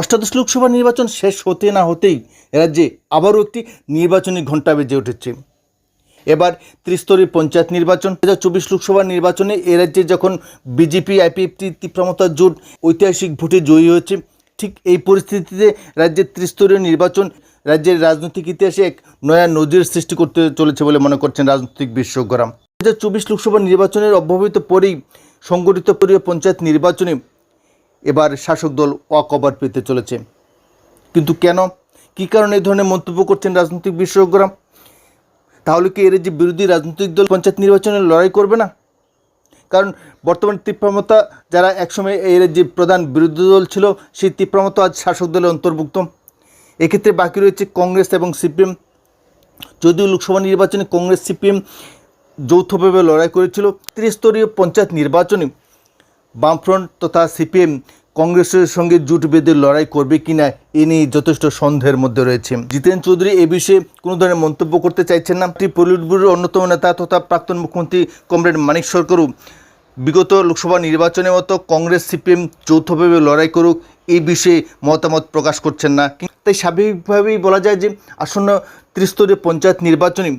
অষ্টাদশ লোকসভা নির্বাচন শেষ হতে না হতেই রাজ্যে আবারও একটি নির্বাচনী ঘণ্টা বেজে উঠেছে। এবার ত্রিস্তরীয় পঞ্চায়েত নির্বাচন। দু হাজার চব্বিশ লোকসভা নির্বাচনে এ রাজ্যে যখন বিজেপি, আইপিএফটি তীব্রমতা জোট ঐতিহাসিক ভোটে জয়ী হয়েছে, ঠিক এই পরিস্থিতিতে রাজ্যের ত্রিস্তরীয় নির্বাচন রাজ্যের রাজনৈতিক ইতিহাসে এক নয়া নজির সৃষ্টি করতে চলেছে বলে মনে করছেন রাজনৈতিক বিশেষজ্ঞরা। দু হাজার চব্বিশ লোকসভা নির্বাচনের অব্যবহিত পরেই সংগঠিত পরীয় পঞ্চায়েত নির্বাচনে এবার শাসক দল ওয়াকওভার পেতে চলেছে। কিন্তু কেন? কী কারণে এই ধরনের মন্তব্য করছেন রাজনৈতিক বিশেষজ্ঞরা? তাহলে কি এর যে বিরোধী রাজনৈতিক দল পঞ্চায়েত নির্বাচনে লড়াই করবে না? কারণ বর্তমান তীব্রমতা যারা একসময় এর যে প্রধান বিরোধী দল ছিল, সেই তীব্রমতা আজ শাসক দলের অন্তর্ভুক্ত। এক্ষেত্রে বাকি রয়েছে কংগ্রেস এবং সিপিএম। যদিও লোকসভা নির্বাচনে কংগ্রেস, সিপিএম যৌথভাবে লড়াই করেছিল, ত্রিস্তরীয় পঞ্চায়েত নির্বাচনে। বামফ্রন্ট তথা সিপিএম কংগ্রেসের সঙ্গে জুট বেঁধে লড়াই করবে কিনা, এ নিয়ে যথেষ্ট সন্দেহের মধ্যে রয়েছে। জিতেন চৌধুরী এ বিষয়ে কোনো ধরনের মন্তব্য করতে চাইছেন না। পলিট ব্যুরোর অন্যতম নেতা তথা প্রাক্তন মুখ্যমন্ত্রী কমরেড মানিক সরকারও বিগত লোকসভা নির্বাচনের মতো কংগ্রেস, সিপিএম যৌথভাবে লড়াই করুক এই বিষয়ে মতামত প্রকাশ করছেন না। তাই স্বাভাবিকভাবেই বলা যায় যে আসন্ন ত্রিস্তরীয় পঞ্চায়েত নির্বাচনে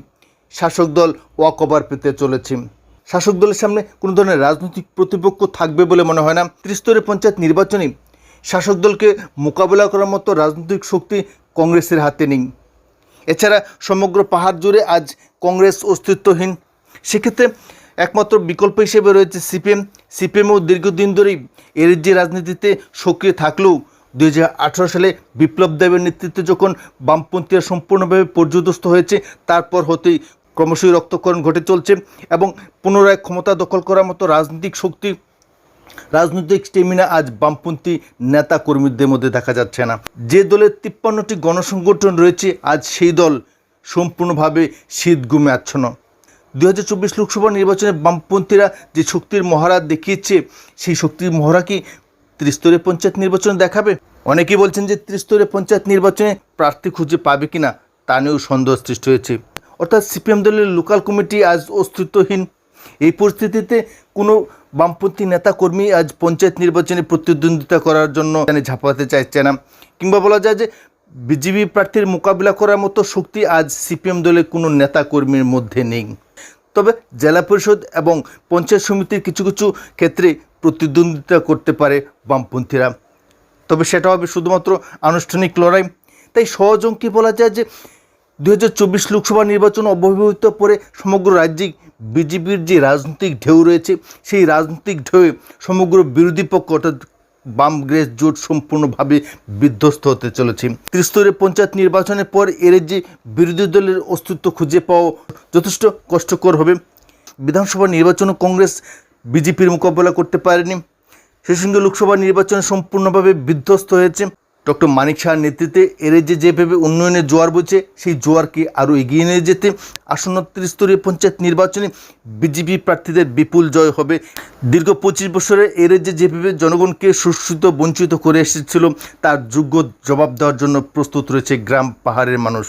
শাসক দল ওয়াকওভার পেতে চলেছে। শাসক দলের সামনে কোনো ধরনের রাজনৈতিক প্রতিপক্ষ থাকবে বলে মনে হয় না। ত্রিস্তরীয় পঞ্চায়েত নির্বাচনে শাসক দলকে মোকাবেলা করার মতো রাজনৈতিক শক্তি কংগ্রেসের হাতে নেই। এছাড়া সমগ্র পাহাড় জুড়ে আজ কংগ্রেস অস্তিত্বহীন। সেক্ষেত্রে একমাত্র বিকল্প হিসেবে রয়েছে সিপিএম। সিপিএমও দীর্ঘদিন ধরেই এর যে রাজনীতিতে সক্রিয় থাকলেও দুই হাজার আঠারো সালে বিপ্লব দেবের নেতৃত্বে যখন বামপন্থীরা সম্পূর্ণভাবে পর্যদস্ত হয়েছে, তারপর হতেই ক্রমশই রক্তকরণ ঘটে চলছে এবং পুনরায় ক্ষমতা দখল করার মতো রাজনৈতিক শক্তি, রাজনৈতিক স্টেমিনা আজ বামপন্থী নেতা কর্মীদের মধ্যে দেখা যাচ্ছে না। যে দলের তিপ্পান্নটি গণসংগঠন রয়েছে, আজ সেই দল সম্পূর্ণভাবে শীত গুমে আচ্ছন্ন। দু হাজার চব্বিশ লোকসভা নির্বাচনে বামপন্থীরা যে শক্তির মহারা দেখিয়েছে, সেই শক্তির মহড়া কি ত্রিস্তরীয় পঞ্চায়েত নির্বাচনে দেখাবে? অনেকেই বলছেন যে ত্রিস্তরীয় পঞ্চায়েত নির্বাচনে প্রার্থী খুঁজে পাবে কিনা, তা নিয়েও সন্দেহ সৃষ্টি হয়েছে। অর্থাৎ সিপিএম দলের লোকাল কমিটি আজ অস্তিত্বহীন। এই পরিস্থিতিতে কোনো বামপন্থী নেতাকর্মী আজ পঞ্চায়েত নির্বাচনে প্রতিদ্বন্দ্বিতা করার জন্য ঝাঁপাতে চাইছে না। কিংবা বলা যায় যে বিজেপি প্রার্থীর মোকাবিলা করার মতো শক্তি আজ সিপিএম দলের কোনো নেতাকর্মীর মধ্যে নেই। তবে জেলা পরিষদ এবং পঞ্চায়েত সমিতির কিছু কিছু ক্ষেত্রে প্রতিদ্বন্দ্বিতা করতে পারে বামপন্থীরা। তবে সেটা হবে শুধুমাত্র আনুষ্ঠানিক লড়াই। তাই সহজ বলা যায় যে দু হাজার চব্বিশ লোকসভা নির্বাচন অব্যবহিত পরে সমগ্র রাজ্যে বিজেপির যে রাজনৈতিক ঢেউ রয়েছে, সেই রাজনৈতিক ঢেউয়ে সমগ্র বিরোধী পক্ষ অর্থাৎ বাম গ্রেস জোট সম্পূর্ণভাবে বিধ্বস্ত হতে চলেছে। ত্রিস্তরীয় পঞ্চায়েত নির্বাচনের পর এর যে বিরোধী দলের অস্তিত্ব খুঁজে পাওয়া যথেষ্ট কষ্টকর হবে। বিধানসভা নির্বাচনে কংগ্রেস বিজেপির মোকাবেলা করতে পারেনি। সেই সঙ্গে লোকসভা নির্বাচনে সম্পূর্ণভাবে বিধ্বস্ত হয়েছে। ডক্টর মানিক শাহর নেতৃত্বে এর যে যেভাবে উন্নয়নের জোয়ার বইছে, সেই জোয়ারকে আরও এগিয়ে নিয়ে যেতে আসন্ন ত্রিস্তরীয় পঞ্চায়েত নির্বাচনে বিজেপি প্রার্থীদের বিপুল জয় হবে। দীর্ঘ পঁচিশ বছরে এর যে যেভাবে জনগণকে সুশ্রিত বঞ্চিত করে এসেছিল, তার যোগ্য জবাব দেওয়ার জন্য প্রস্তুত রয়েছে গ্রাম পাহাড়ের মানুষ।